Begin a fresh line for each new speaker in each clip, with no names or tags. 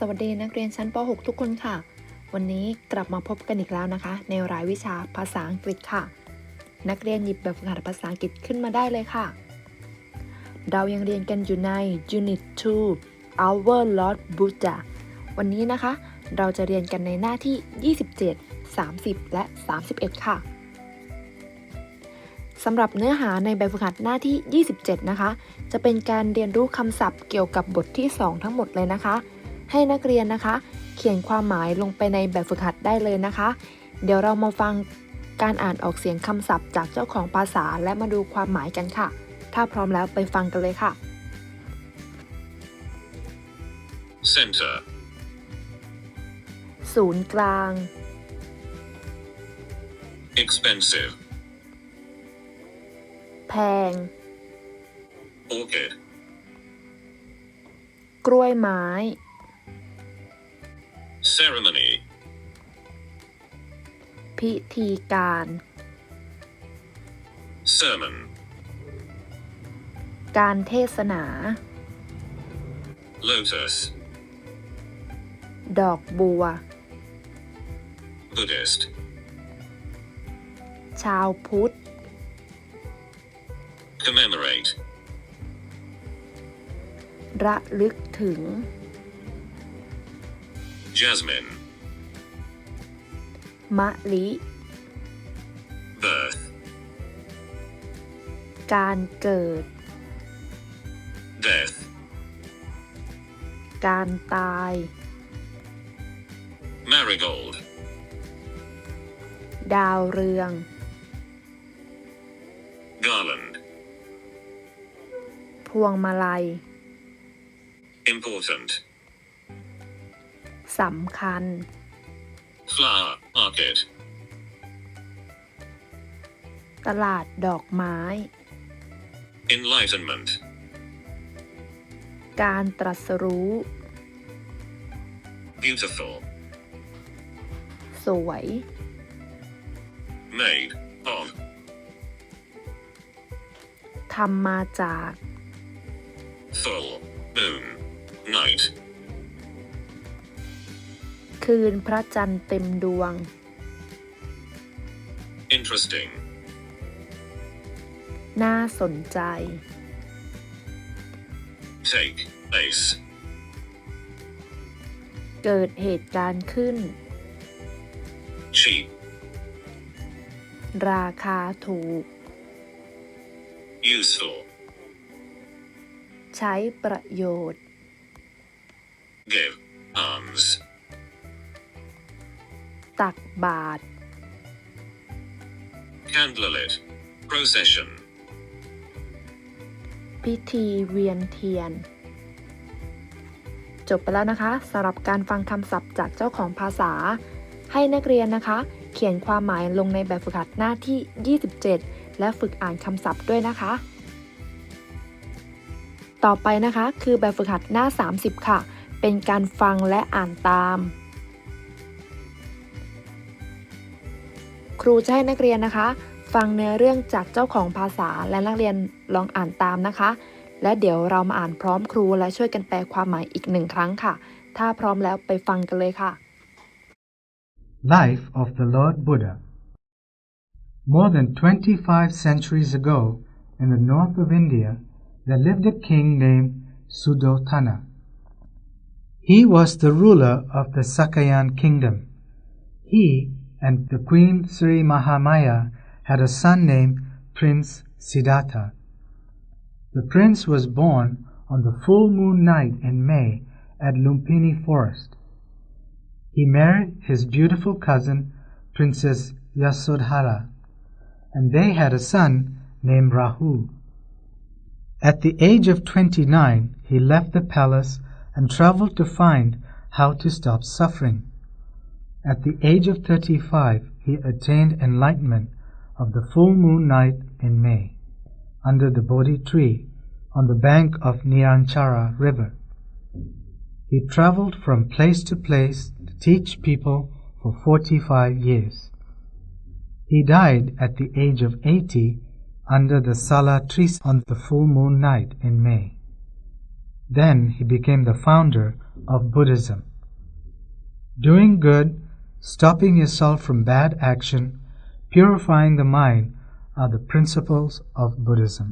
สวัสดีนักเรียนชั้นป .6 ทุกคนค่ะ วันนี้กลับมาพบกันอีกแล้วนะคะ ในรายวิชาภาษาอังกฤษค่ะ นักเรียนหยิบแบบฝึกหัดภาษาอังกฤษขึ้นมาได้เลยค่ะ เรายังเรียนกันอยู่ใน Unit 2 Our Lord Buddha วันนี้นะคะ เราจะเรียนกันในหน้าที่ 27 30 และ 31 ค่ะสำหรับเนื้อหาในแบบฝึกหัดหน้าที่ 27 นะคะ จะเป็นการเรียนรู้คำศัพท์เกี่ยวกับบทที่ 2 ทั้งหมดเลยนะคะ ให้นักเรียนนะคะ เขียนความหมายลงไปในแบบฝึกหัดได้เลยนะคะ เดี๋ยวเรามาฟังการอ่านออกเสียงคำศัพท์จากเจ้าของภาษาและมาดูความหมายกันค่ะ ถ้าพร้อมแล้วไปฟังกันเลยค่ะ
Center.
ศูนย์กลาง
Expensive.
แพง
Orchid.
กล้วยไม้
Ceremony.
พิธีการ
Sermon.
การเทศนา
Lotus.
ดอกบัว
Buddhist.
ชาวพุทธ
Commemorate.
ระลึกถึง
Jasmine.
มะลิ
Birth.
การเกิด
Death.
การตาย
Marigold.
ดาวเรือง
Garland.
พวงมาลัย
Important.
สำคัญ
Flower market.
ตลาดดอกไม้
Enlightenment.
การตรัสรู้
Beautiful.
สวย
Made of.
ทำมาจาก
Full. Moon. Night.
คืนพระจันทร์เต็มดวง
Interesting.
น่าสนใจ
Take place.
เกิดเหตุการณ์ขึ้น
Cheap.
ราคาถูก
Useful.
ใช้ประโยชน์
Give. Alms.
ตักบาตร
Candlelit. Procession.
พิธีเวียนเทียน จบไปแล้วนะคะสำหรับการฟังคำศัพท์จากเจ้าของภาษา ให้นักเรียนนะคะ เขียนความหมายลงในแบบฝึกหัดหน้าที่ 27 และฝึกอ่านคำศัพท์ด้วยนะคะ ต่อไปนะคะคือแบบฝึกหัดหน้า 30 ค่ะ เป็นการฟังและอ่านตาม รูจะให้นักเรียนนะคะ ฟังเนื้อเรื่องจากเจ้าของภาษาและนักเรียนลองอ่านตามนะคะ และเดี๋ยวเรามาอ่านพร้อมครูและช่วยกันแปลความหมายอีกหนึ่งครั้งค่ะ ถ้าพร้อมแล้วไปฟังกันเลยค่ะ
Life of the Lord Buddha. More than 25 centuries ago, in the north of India, there lived a king named Suddhodana. He was the ruler of the Sakayan kingdom. He and the queen Sri Mahamaya had a son named Prince Siddhartha. The prince was born on the full moon night in May at Lumpini Forest. He married his beautiful cousin, Princess Yasodhara, and they had a son named Rahu. At the age of 29, he left the palace and traveled to find how to stop suffering. At the age of 35, he attained enlightenment of the full moon night in May, under the Bodhi tree on the bank of Niranchara river. He traveled from place to place to teach people for 45 years. He died at the age of 80 under the Sala tree on the full moon night in May. Then he became the founder of Buddhism. Doing good, stopping yourself from bad action, purifying the mind are the principles of Buddhism.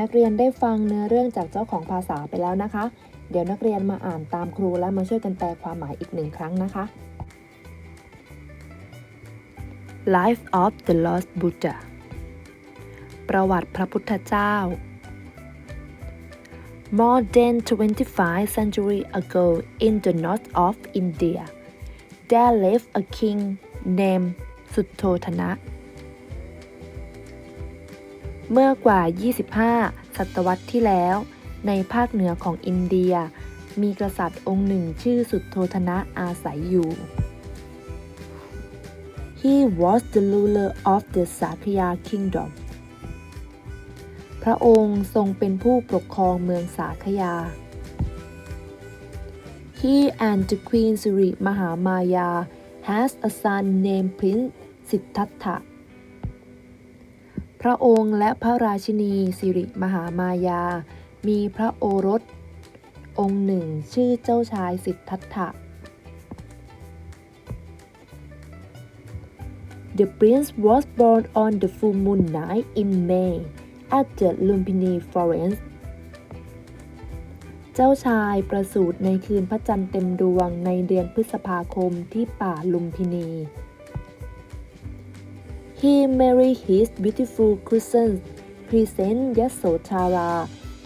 นักเรียนได้ฟังเนื้อเรื่องจากเจ้าของภาษาไปแล้วนะคะ เดี๋ยวนักเรียนมาอ่านตามครูและมาช่วยกันแปลความหมายอีกหนึ่งครั้งนะคะ Life of the Lost Buddha ประวัติพระพุทธเจ้า More than 25 centuries ago in the north of India, there lived a king named Suttotana. เมื่อกว่า 25 ศตวรรษที่แล้ว ในภาคเหนือของอินเดีย มีกษัตริย์องค์หนึ่งชื่อสุดโทธนะอาศัยอยู่ He was the ruler of the Sakya kingdom พระองค์ทรงเป็นผู้ปกครองเมืองสาคยา He and the Queen Sri Mahamaya has a son named Prince Siddhartha พระองค์และพระราชินีสิริมหามายา มีพระโอรส องค์หนึ่งชื่อเจ้าชายสิทธัตถะ The prince was born on the full moon night in May at the Lumpini Forest เจ้าชายประสูติในคืนพระจันทร์เต็มดวงในเดือนพฤษภาคมที่ป่าลุมพินี He married his beautiful cousin Present Yasodhara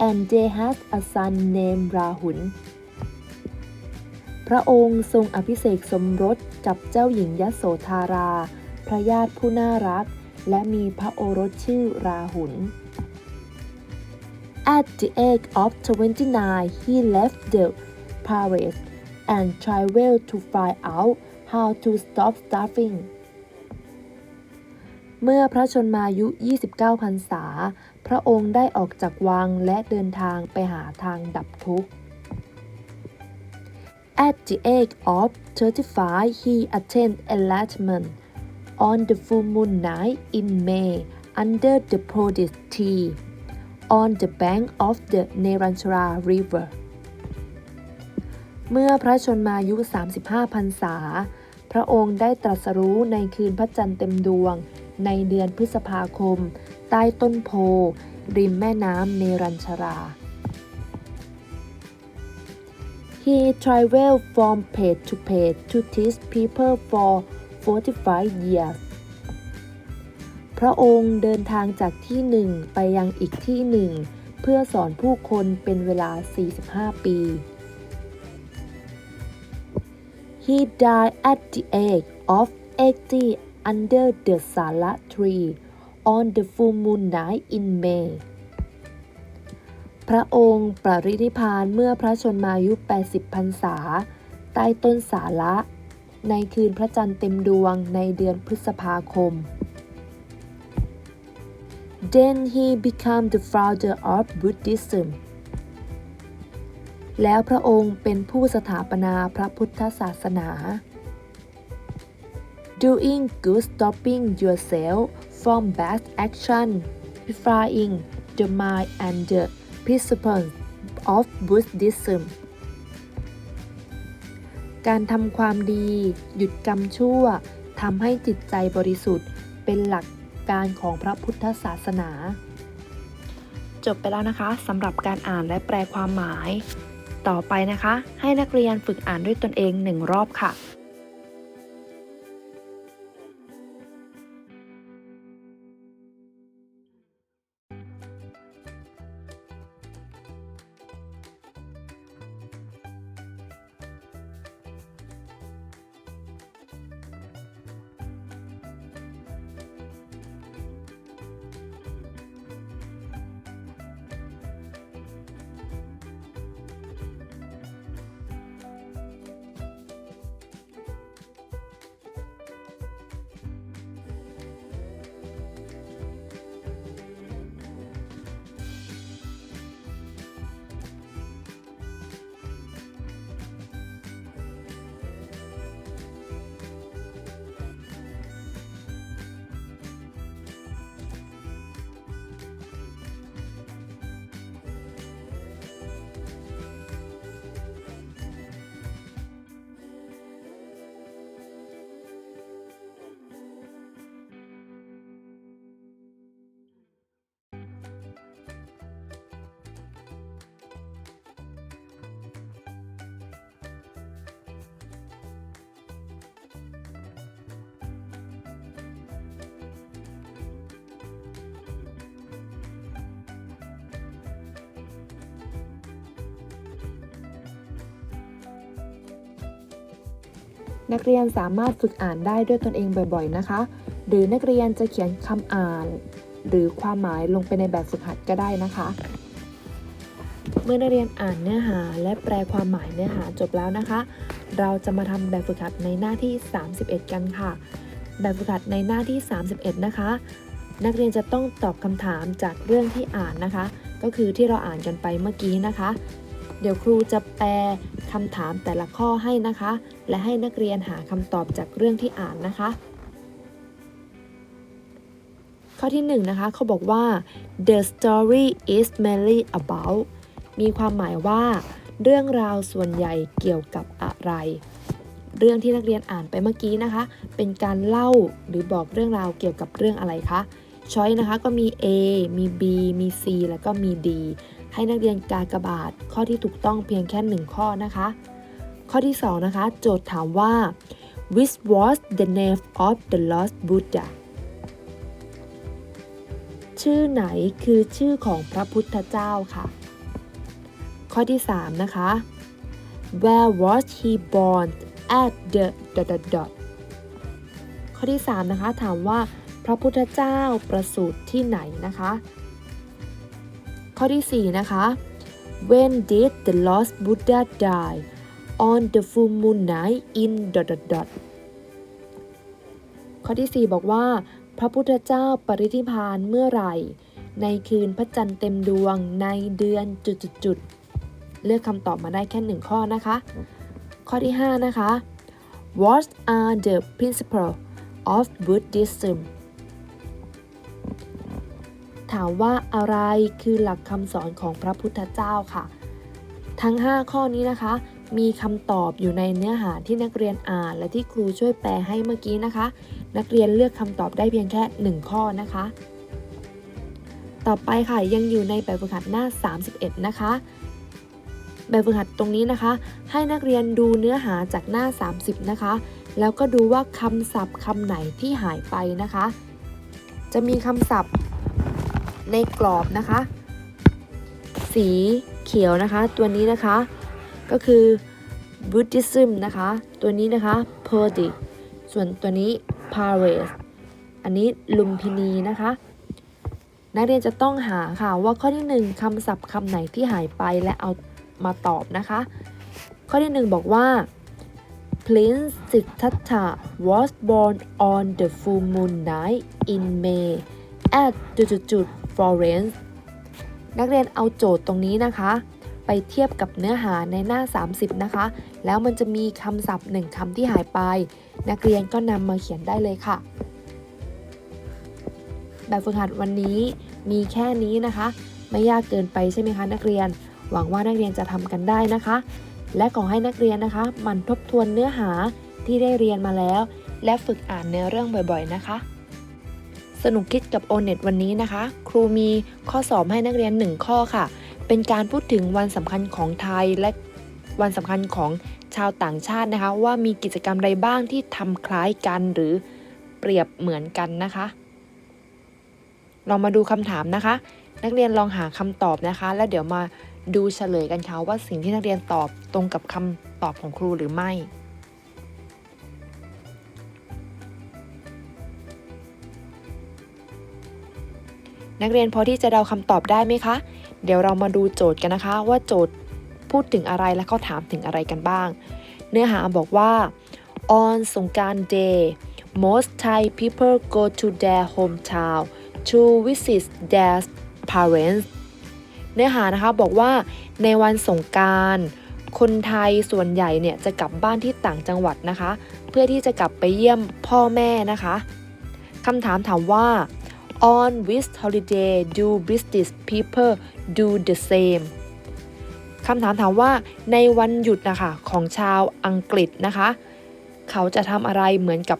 and they had a son named Rahul พระองค์ทรงอภิเษกสมรสกับเจ้าหญิงยโสธารา พระญาติผู้น่ารัก และมีพระโอรสชื่อราหุล At the age of 29, he left the palace and traveled to find out how to stop starving. เมื่อพระชนมายุ 29 พรรษา พระองค์ได้ออกจากวังและเดินทางไปหาทางดับทุกข์ At the age of 35, he attained enlightenment on the full moon night in May under the Bodhi tree on the bank of the Neranchara River. เมื่อพระชนมายุ 35 พรรษา พระองค์ได้ตรัสรู้ในคืนพระจันทร์เต็มดวง ในเดือนพฤษภาคม ใต้ต้นโพ ริมแม่น้ำเนรัญชรา He traveled from page to page to teach people for 45 years พระองค์เดินทางจากที่หนึ่งไปยังอีกที่หนึ่ง เพื่อสอนผู้คนเป็นเวลา 45 ปี He died at the age of 80 under the Sala tree on the full moon night in May พระองค์ปรินิพพานเมื่อพระชนมายุ 80 พรรษา ใต้ต้นสาละในคืนพระจันทร์เต็มดวงในเดือนพฤษภาคม Then he became the founder of Buddhism แล้วพระองค์เป็นผู้สถาปนาพระพุทธศาสนา Doing good stopping yourself from bad action purifying the mind and the principles of Buddhism การทำความดี หยุดกรรมชั่วทำให้จิตใจบริสุทธิ์ เป็นหลัก การของพระพุทธศาสนา จบไปแล้วนะคะสำหรับการอ่านและแปลความหมาย ต่อไปนะคะ ให้นักเรียนฝึกอ่านด้วยตนเองหนึ่งรอบค่ะ นักเรียนสามารถฝึกอ่านได้ด้วยตนเองบ่อยๆนะคะ หรือนักเรียนจะเขียนคำอ่าน หรือความหมายลงไปในแบบฝึกหัดก็ได้นะคะ เมื่อนักเรียนอ่านเนื้อหาและแปลความหมายเนื้อหาจบแล้วนะคะ เราจะมาทำแบบฝึกหัดในหน้าที่ 31 กันค่ะ แบบฝึกหัดในหน้าที่ 31 นะคะ นักเรียนจะต้องตอบคำถามจากเรื่องที่อ่านนะคะ ก็คือที่เราอ่านกันไปเมื่อกี้นะคะ เดี๋ยวครูจะแปลคำถามแต่ละข้อให้นะคะ และให้นักเรียนหาคำตอบจากเรื่องที่อ่านนะคะ ข้อที่1นงนะคะเขาบอกว่า the story is mainly about มีความหมายว่า เรื่องราวส่วนใหญ่เกี่ยวกับอะไร เรื่องที่นักเรียนอ่านไปเมื่อกี้นะคะ เป็นการเล่าหรือบอกเรื่องราวเกี่ยวกับเรื่องอะไรคะช้อยนะคะก็มี A มี B มี C แล้วก็มี D ให้นักเรียนกากบาทข้อที่ถูกต้องเพียงแค่หนึ่งข้อนะคะ ข้อที่ 2 นะคะ โจทย์ถามว่า which was the name of the lost Buddha ชื่อไหนคือชื่อของพระพุทธเจ้าค่ะ ข้อที่ 3 นะคะ where was he born at the dot dot dot ข้อที่ 3 นะคะ ถามว่าพระพุทธเจ้าประสูติที่ไหนนะคะ ข้อที่ 4 นะคะ when did the lost Buddha die on the full moon night in dot dot dot ข้อที่ 4 บอกว่า พระพุทธเจ้าปรินิพานเมื่อไหร่ ในคืนพระจันทร์เต็มดวงในเดือนจุดๆๆเลือกคำตอบมาได้แค่หนึ่งข้อนะคะ ข้อที่ 5 นะคะ What are the principles of Buddhism ถามว่าอะไรคือหลักคำสอนของพระพุทธเจ้าค่ะ ทั้ง 5 ข้อนี้นะคะ มีคำตอบอยู่ในเนื้อหาที่นักเรียนอ่าน และที่ครูช่วยแปลให้เมื่อกี้นะคะ นักเรียนเลือกคำตอบได้เพียงแค่ 1 ข้อนะคะ ต่อไปค่ะยังอยู่ในแบบฝึกหัดหน้า 31 นะคะ แบบฝึกหัดตรงนี้นะคะ ให้นักเรียนดูเนื้อหาจากหน้า 30 นะคะ แล้วก็ดูว่าคำศัพท์คำไหนที่หายไปนะคะ จะมีคำศัพท์ ในกรอบนะคะ สีเขียวนะคะ ตัวนี้นะคะก็คือ Buddhism นะคะ ตัวนี้นะคะ p u r d i ส่วนตัวนี้ p a r a s อันนี้ลุมพินีนะคะ นักเรียนจะต้องหาค่ะว่าข้อที่ 1คำศัพท์คำไหนที่หายไปและเอามาตอบนะคะ ข้อที่ 1 บอกว่า Prince Siddhartha was born on the full moon night in May at จุด ๆ Florence นักเรียนเอาโจทย์ตรงนี้นะคะ ไปเทียบกับเนื้อหาในหน้า 30 นะคะ แล้วมันจะมีคำศัพท์หนึ่งคำที่หายไป นักเรียนก็นำมาเขียนได้เลยค่ะ แบบฝึกหัดวันนี้มีแค่นี้นะคะ ไม่ยากเกินไปใช่ไหมคะนักเรียน หวังว่านักเรียนจะทำกันได้นะคะ และขอให้นักเรียนนะคะหมันทบทวนเนื้อหาที่ได้เรียนมาแล้ว และฝึกอ่านเนื้อเรื่องบ่อยๆนะคะ สนุกคิดกับ o n e t วันนี้นะคะ ครูมีข้อสอบให้นักเรียน 1 ข้อค่ะ เป็นการพูดถึงวันสำคัญของไทยและวันสำคัญของชาวต่างชาตินะคะ ว่ามีกิจกรรมใดบ้างที่ทำคล้ายกันหรือเปรียบเหมือนกันนะคะลองมาดูคำถามนะคะ นักเรียนลองหาคำตอบนะคะ แล้วเดี๋ยวมาดูเฉลยกันค่ะว่าสิ่งที่นักเรียนตอบตรงกับคำตอบของครูหรือไม่ นักเรียนพอที่จะเดาคำตอบได้ไหมคะ เดี๋ยวเรามาดูโจทย์กันนะคะ ว่าโจทย์พูดถึงอะไรและเขาถามถึงอะไรกันบ้าง เนื้อหาบอกว่า on สงกานต์ day most Thai people go to their hometown to visit their parents เนื้อหานะคะบอกว่าในวันสงการคนไทยส่วนใหญ่เนี่ยจะกลับบ้านที่ต่างจังหวัดนะคะ เพื่อที่จะกลับไปเยี่ยมพ่อแม่นะคะคำถามถามว่า on which holiday do British people do the same คำถามถามว่าในวันหยุดนะคะของชาวอังกฤษนะคะ เขาจะทำอะไรเหมือนกับ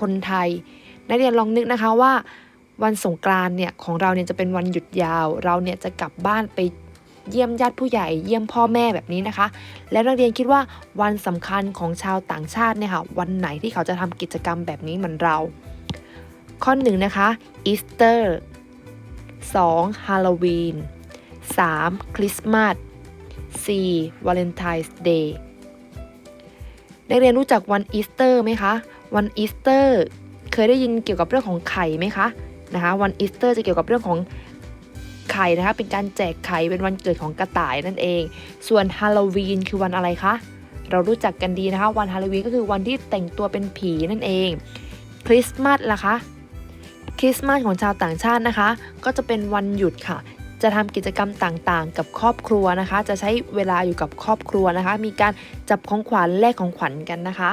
คนไทย นักเรียนลองนึกนะคะว่า วันสงกรานเนี่ยของเราเนี่ยจะเป็นวันหยุดยาว เราเนี่ยจะกลับบ้านไปเยี่ยมญาติผู้ใหญ่เยี่ยมพ่อแม่แบบนี้นะคะ แล้วนักเรียนคิดว่าวันสำคัญของชาวต่างชาติเนี่ยค่ะวันไหนที่เขาจะทำกิจกรรมแบบนี้เหมือนเรา ข้อหนึ่งนะคะอีสเตอร์ 2. ฮาโลวีน 3. คริสต์มาส 4. วาเลนไทน์เดย์นักเรียนรู้จักวันอีสเตอร์ไหมคะ วันอีสเตอร์เคยได้ยินเกี่ยวกับเรื่องของไข่ไหมคะนะคะวันอีสเตอร์จะเกี่ยวกับเรื่องของไข่นะคะเป็นการแจกไข่เป็นวันเกิดของกระต่ายนั่นเอง ส่วนฮาโลวีนคือวันอะไรคะเรารู้จักกันดีนะคะ วันฮาโลวีนก็คือวันที่แต่งตัวเป็นผีนั่นเอง คริสต์มาสล่ะคะ คริสต์มาสของชาวต่างชาตินะคะ ก็จะเป็นวันหยุดค่ะ จะทำกิจกรรมต่างๆ กับครอบครัวนะคะ จะใช้เวลาอยู่กับครอบครัวนะคะ มีการจับของขวัญแลกของขวัญกันนะคะ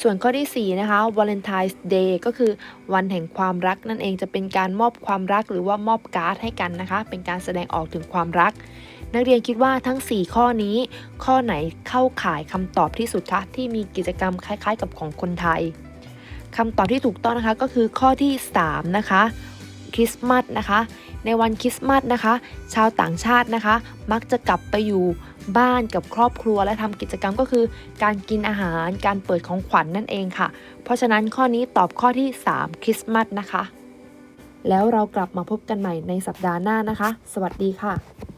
ส่วนข้อที่ 4 นะคะ Valentine's Day ก็คือวันแห่งความรักนั่นเองจะเป็นการมอบความรักหรือว่ามอบการ์ดให้กันนะคะ เป็นการแสดงออกถึงความรัก นักเรียนคิดว่าทั้ง 4 ข้อนี้ ข้อไหนเข้าข่ายคำตอบที่สุดคะที่มีกิจกรรมคล้าย ๆ กับของคนไทย คำตอบที่ถูกต้องนะคะก็คือข้อที่ 3 นะคะคริสต์มาสนะคะ ในวันคริสต์มาสนะคะ ชาวต่างชาตินะคะ มักจะกลับไปอยู่บ้านกับครอบครัวและทำกิจกรรมก็คือ การกินอาหารการเปิดของขวัญนนั่นเองค่ะ เพราะฉะนั้นข้อนี้ตอบข้อที่ 3 คริสต์มาสนะคะ แล้วเรากลับมาพบกันใหม่ในสัปดาห์หน้านะคะ สวัสดีค่ะ